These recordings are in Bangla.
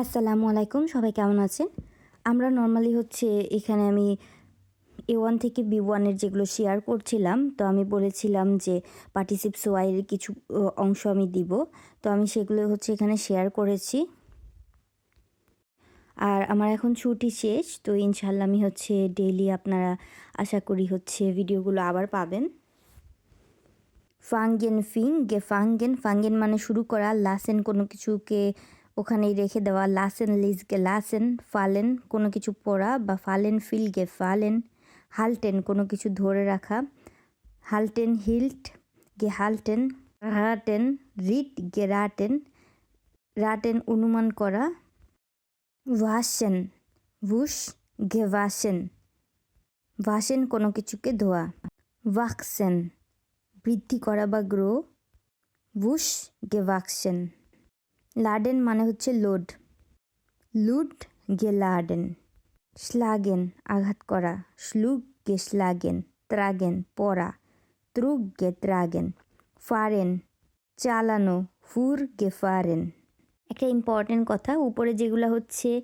আসসালামু আলাইকুম, সবাই কেমন আছেন? আমরা নর্মালি হচ্ছে এখানে আমি এ ওয়ান থেকে বি ওয়ানের যেগুলো শেয়ার করছিলাম, তো আমি বলেছিলাম যে পার্টিসিপস ওয়াইয়ের কিছু অংশ আমি দিব। তো আমি সেগুলো হচ্ছে এখানে শেয়ার করেছি। আর আমার এখন ছুটি শেষ, তো ইনশাল্লাহ আমি হচ্ছে ডেইলি আপনারা আশা করি হচ্ছে ভিডিওগুলো আবার পাবেন। ফাঙ্গেন ফিং গে ফাঙ্গেন ফাঙ্গেন মানে শুরু করা লাসেন কোনো কিছুকে ওখানেই রেখে দেওয়া লাসেন লিজ গে লাসেন, ফালেন কোনো কিছু পড়া বা ফালেন ফিল গে ফালেন, হালটেন কোনো কিছু ধরে রাখা, হালটেন, হিল্ট, গে হালটেন, রাটেন, রিট, গে রাটেন রাটেন অনুমান করা ওয়াসেন ভুস, গে ওয়াসেন ওয়াসেন কোনো কিছুকে ধোয়া ওয়াক্সেন বৃদ্ধি করা বা গ্রো বুশ গেভাকসেন লাডেন মানে হচ্ছে লোড। লুড গে লাডেন। স্লাগেন আঘাত করা। শ্লুগ গে স্লাগেন ত্রাগেন পড়া ত্রুগ গে ত্রাগেন, ফারেন। চালানো, ফুর গে ফারেন। একটা ইম্পর্টেন্ট কথা, উপরে যেগুলো হচ্ছে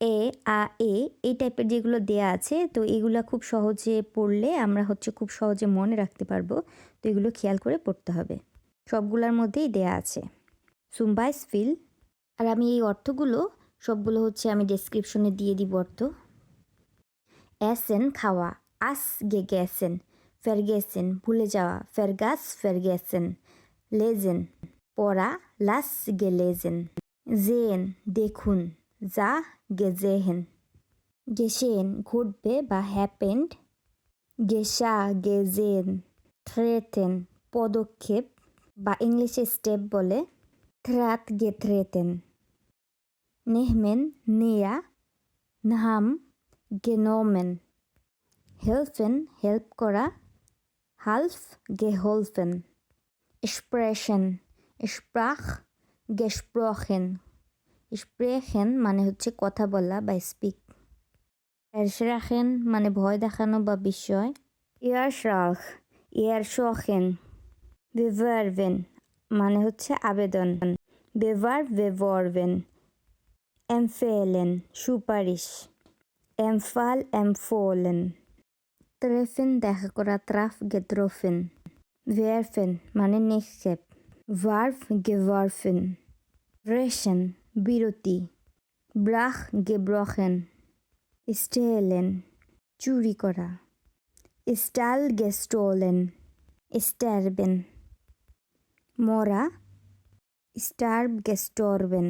এ, আ, এ, এই টাইপের যেগুলো দেয়া আছে, তো এগুলো খুব সহজে পড়লে আমরা হচ্ছে খুব সহজে মনে রাখতে পারব। তো এগুলো খেয়াল করে পড়তে হবে। সবগুলোর মধ্যেই দেয়া আছে। সুম্বাইস ফিল আর আমি এই অর্থগুলো, সবগুলো হচ্ছে আমি ডেসক্রিপশনে দিয়ে দিব অর্থ। অ্যাসেন খাওয়া। আস, গে, গেসেন। ফেরগেসেন, ভুলে যাওয়া। ফেরগাস, ফেরগেসেন। লেজেন। পড়া। লাস, গে, লেজেন। জেন দেখুন। যা গেজেহেন গেসেন, ঘটবে বা হ্যাপেন্ড গেসা গেজেন থ্রেতেন পদক্ষেপ। বা ইংলিশে স্টেপ বলে। গেথ্রেতেন নেহমেন নেয়া নাহাম গেনোমেন হেল্পেন হেল্প করা হালফ গেহলফেন স্প্রেশন স্প্রাখ গেস্প্রখেন স্প্রেখেন মানে হচ্ছে কথা বলা বা স্পিক এরশরাখেন মানে ভয় দেখানো বা বিস্ময়. ইয়ারশরাখ ইয়ারশখেন বেভারভেন মানে হচ্ছে আবেদন। বেভার বেভরভেন এমফেলেন, সুপারিশ। এমফাল, এমফোলেন। ট্রেফেন দেখা করা ত্রাফ, গেদ্রোফেন। ভেয়ারফেন মানে নিক্ষেপ। ভার্ভ গেভারফেন। রেশন, বিরতি। ব্রাখ গেব্রখেন স্টেলেন, চুরি করা। স্টাল, গেস্টোলেন। স্টারবেন মরা স্টার্ব গেস্টরবেন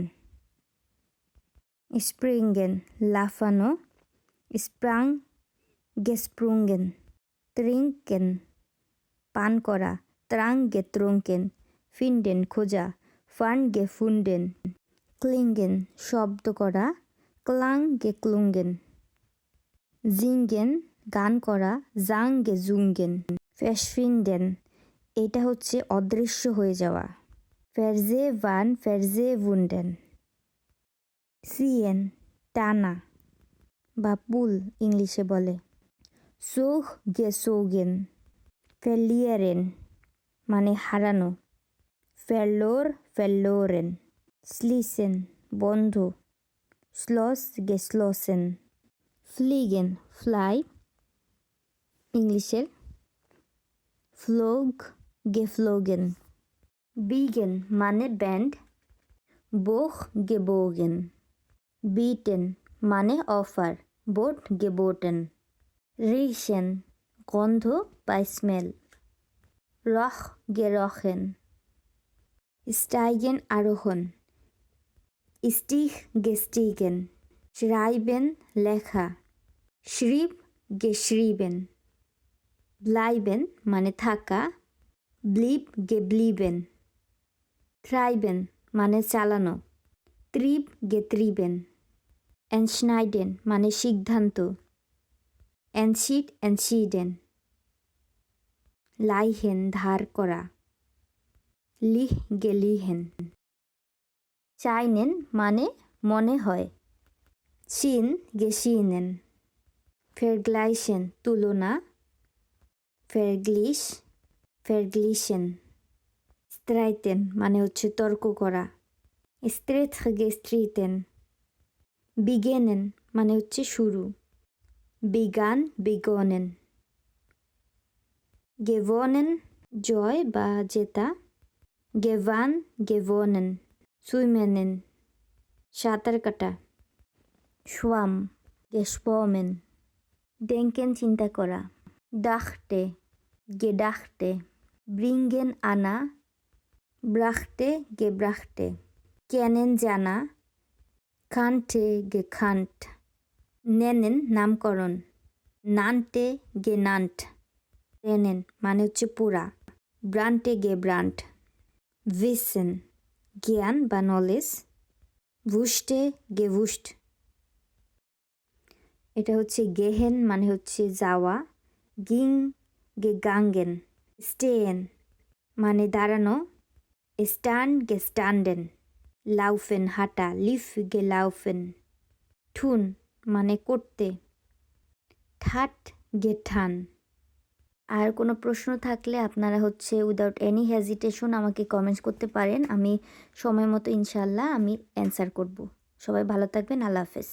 স্প্রিঙ্গেন লাফানো স্প্রাং গেস্প্রুঙ্গেন ত্রিঙ্কেন পান করা ত্রাং গে ত্রঙ্কেন ফিন্ডেন খোঁজা ফান গে ফুন্ডেন ক্লিঙ্গেন শব্দ করা ক্লাং গে ক্লুঙ্গেন জিঙ্গেন গান করা জাং গে জুঙ্গেন ফ্যাশফিন্ডেন এটা হচ্ছে অদৃশ্য হয়ে যাওয়া। ফেরজে ভান, ফেরজে ভুন্ডেন। সিয়েন টানা, বা পুল ইংলিশে বলে। সোহ গে সোগেন, ফেলিয়ারেন মানে হারানো। ফেলোর ফেলোরেন স্লিসেন, বন্ধ। স্লস গে স্লসেন। ফ্লিগেন, ফ্লাই। ইংলিশের ফ্লোগ geflogen. Biegen, meine Band, Buch gebogen. Bieten, meine Offer, Boot geboten. Riechen, Gondo bei Smell. Roch gerochen. Steigen, Arohon. Stich gestiegen. Schreiben, Lecha. Schrieb, geschrieben. Bleiben, meine Taka, ব্লিব গে ব্লিবেন থ্রাইবেন মানে চালানো। ত্রিব গে ত্রিবেন এনশনাইডেন মানে সিদ্ধান্ত। এনশিড এনশিডেন লাইহেন ধার করা। লিহ গে লিহেন চাইনেন মানে মনে হয়। চিন গে চিনেন ফেরগ্লাইসেন তুলনা। ফেরগ্লিশ ফেরগ্লিশেন স্ত্রাইতেন মানে হচ্ছে তর্ক করা। স্ত্রেথ গেস্ট্রিতেন বিগেনেন মানে হচ্ছে শুরু। বিগান, বিগনেন। গেভনেন, জয় বা জেতা। গেভান, গেভনেন। সুইমেনেন। সাঁতার কাটা সোয়াম গেসপমেন। ডেঙ্কেন, চিন্তা করা। ডাকতে গেডাকতে ব্রিঙ্গেন আনা ব্রাখতে গেব্রাখতে কেনেন জানা, খান্টে গে খান্ট, নেনেন নামকরণ, নানটে গে নান্ট রেনেন মানে হচ্ছে পুরা ব্রান্টে গে ব্রান্ট, ভিসেন জ্ঞান বা নলেজ, ভুষ্টে গে ভুষ্ট। এটা হচ্ছে গেহেন মানে হচ্ছে যাওয়া, গিং গে গাঙ্গেন। স্টেন মানে দাঁড়ানো স্টান গে স্টান্ডেন লাউফেন হাঁটা লিফ গে লাউফেন ঠুন মানে করতে ঠাট গে ঠান আর কোনো প্রশ্ন থাকলে আপনারা হচ্ছে উইদাউট এনি হেজিটেশন আমাকে কমেন্টস করতে পারেন। আমি সময় মতো ইনশাল্লাহ আমি অ্যান্সার করব। সবাই ভালো থাকবেন, আল্লাহ হাফেজ।